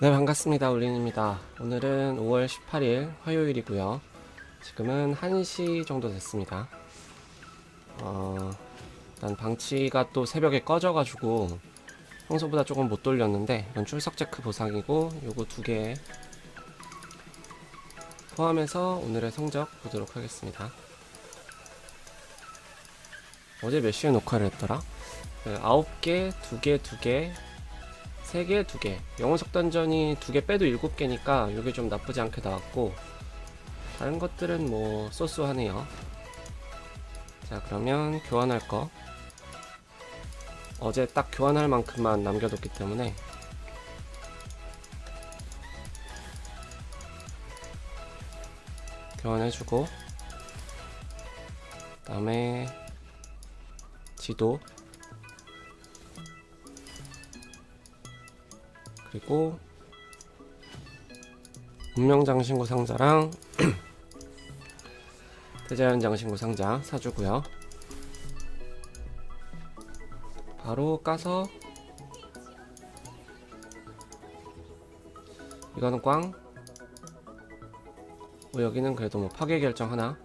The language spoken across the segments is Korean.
네 반갑습니다. 올린입니다. 오늘은 5월 18일 화요일이고요. 지금은 1시 정도 됐습니다. 어, 일단 방치가 또 새벽에 꺼져가지고 평소보다 조금 못 돌렸는데 이건 출석 체크 보상이고 요거 두 개 포함해서 오늘의 성적 보도록 하겠습니다. 어제 몇 시에 녹화를 했더라? 네, 9개, 2개, 2개, 3개, 2개. 영어 속단전이 2개 빼도 7개니까 이게 좀 나쁘지 않게 나왔고 다른 것들은 뭐 쏘쏘하네요. 자, 그러면 교환할 거. 어제 딱 교환할 만큼만 남겨뒀기 때문에 교환해주고 그 다음에 지도 그리고 운명장신구 상자랑 대자연 장신구 상자 사주고요. 바로 까서 이거는 꽝. 뭐 여기는 그래도 뭐 파괴 결정 하나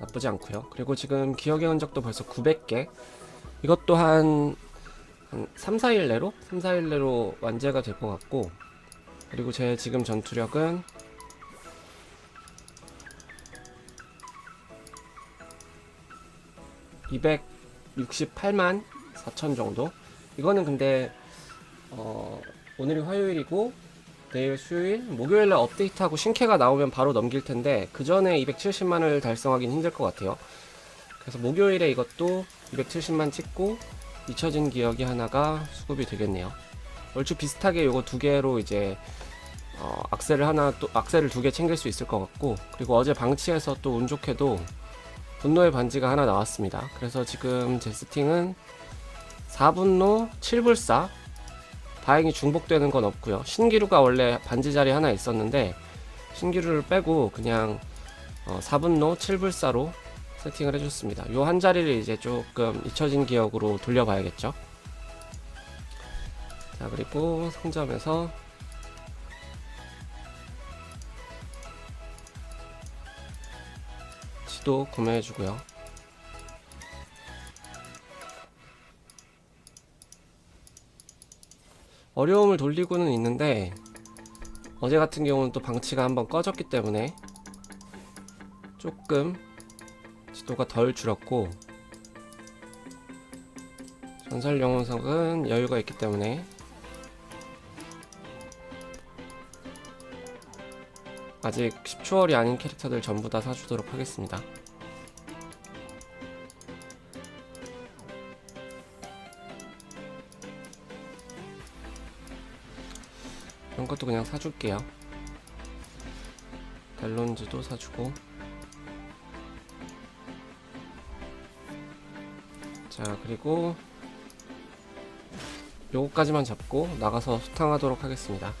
나쁘지 않고요. 그리고 지금 기억의 흔적도 벌써 900개. 이것도 한, 한 3, 4일 내로? 3, 4일 내로 완제가 될 것 같고. 그리고 제 지금 전투력은 (268만 4천) 정도 이거는 근데 어 오늘이 화요일이고 내일 수요일 목요일날 업데이트하고 신캐가 나오면 바로 넘길 텐데 그 전에 270만을 달성하긴 힘들 것 같아요 그래서 목요일에 이것도 270만 찍고 잊혀진 기억이 하나가 수급이 되겠네요 얼추 비슷하게 요거 두 개로 이제 어, 악셀을 하나 또 악셀을 두 개 챙길 수 있을 것 같고 그리고 어제 방치해서 또 운 좋게도 분노의 반지가 하나 나왔습니다. 그래서 지금 제 스팅은 4분노 7불사 다행히 중복되는 건 없고요. 신기루가 원래 반지 자리 하나 있었는데 신기루를 빼고 그냥 어, 4분노 7불사로 세팅을 해줬습니다. 요 한 자리를 이제 조금 잊혀진 기억으로 돌려봐야겠죠. 자 그리고 상점에서 지도 구매해주고요. 어려움을 돌리고는 있는데 어제 같은 경우는 또 방치가 한번 꺼졌기 때문에 조금 지도가 덜 줄었고 전설 영혼석은 여유가 있기 때문에 아직 10초월이 아닌 캐릭터들 전부 다 사주도록 하겠습니다. 이런 것도 그냥 사줄게요. 델론즈도 사주고. 자, 그리고 요거까지만 잡고 나가서 수탕하도록 하겠습니다.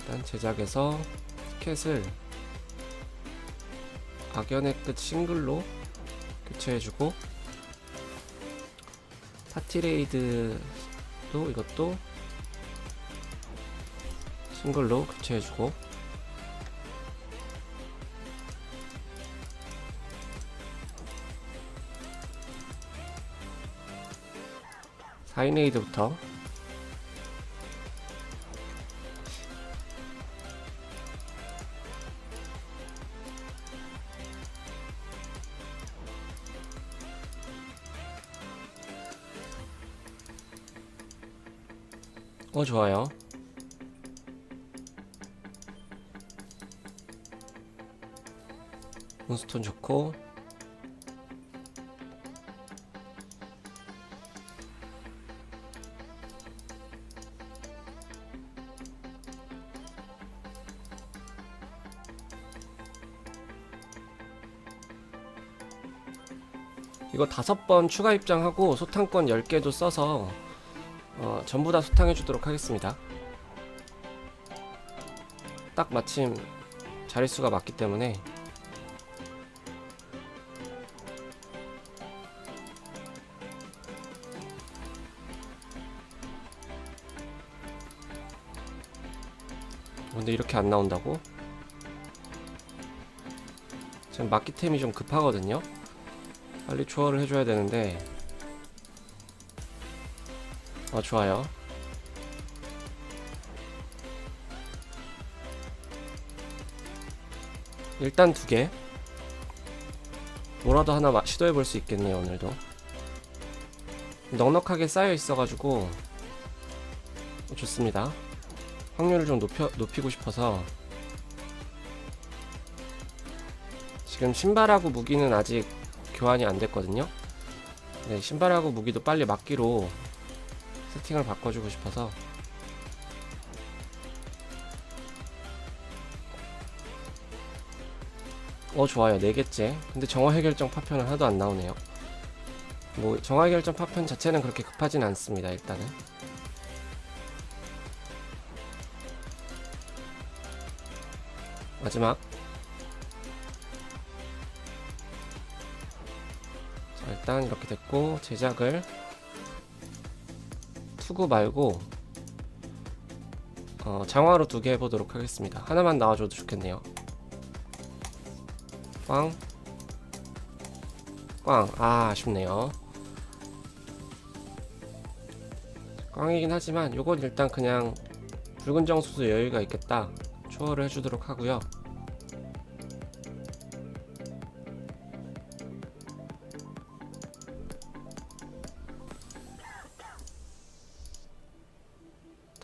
일단 제작에서 티켓을 악연의 끝 싱글로 교체해주고 파티레이드도 이것도 싱글로 교체해주고 사인레이드부터 어 좋아요. 몬스톤 좋고 이거 다섯 번 추가 입장하고 소탕권 10개도 써서 어, 전부 다 소탕해 주도록 하겠습니다. 딱 마침 자릿수가 맞기 때문에 근데 이렇게 안 나온다고? 지금 마키템이 좀 급하거든요. 빨리 초월을 해줘야 되는데 어 좋아요. 일단 두 개. 뭐라도 하나 마- 시도해 볼 수 있겠네요 오늘도. 넉넉하게 쌓여 있어가지고 좋습니다. 확률을 좀 높여, 높이고 싶어서 지금 신발하고 무기는 아직 교환이 안 됐거든요. 네, 신발하고 무기도 빨리 막기로 세팅을 바꿔주고 싶어서. 어 좋아요. 4개째. 근데 정화해결정 파편은 하나도 안 나오네요. 뭐 정화해결정 파편 자체는 그렇게 급하진 않습니다 일단은. 마지막. 자 일단 이렇게 됐고 제작을 투구 말고 어, 장화로 두 개 해보도록 하겠습니다 하나만 나와줘도 좋겠네요 꽝 꽝. 아, 아쉽네요. 꽝이긴 하지만 요건 일단 그냥 붉은 정수도 여유가 있겠다. 초월을 해주도록 하고요.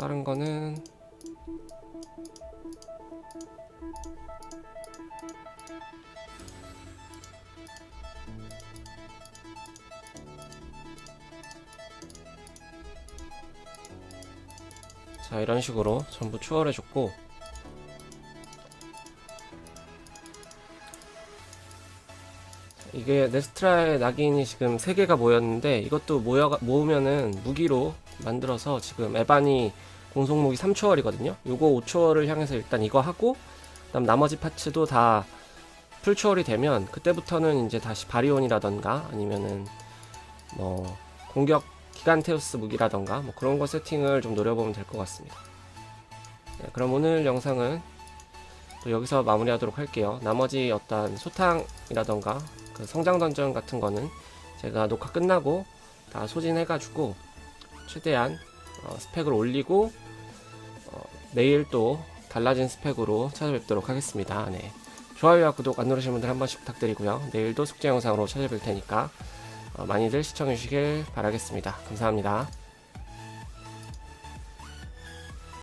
다른 거는 자 이런 식으로 전부 추월해 줬고. 이게 네스트라의 낙인이 지금 3개가 모였는데 이것도 모여 모으면은 무기로 만들어서 지금 에반이 공속무기 3초월이거든요 요거 5초월을 향해서 일단 이거 하고 그다음 나머지 파츠도 다 풀초월이 되면 그때부터는 이제 다시 바리온이라던가 아니면은 뭐 공격 기간테우스 무기라던가 뭐 그런 거 세팅을 좀 노려보면 될 것 같습니다. 네, 그럼 오늘 영상은 또 여기서 마무리하도록 할게요. 나머지 어떤 소탕이라던가 그 성장 던전 같은 거는 제가 녹화 끝나고 다 소진해가지고 최대한 어, 스펙을 올리고 어, 내일 또 달라진 스펙으로 찾아뵙도록 하겠습니다. 네. 좋아요와 구독 안 누르신 분들 한 번씩 부탁드리고요. 내일도 숙제 영상으로 찾아뵐 테니까 어, 많이들 시청해 주시길 바라겠습니다. 감사합니다.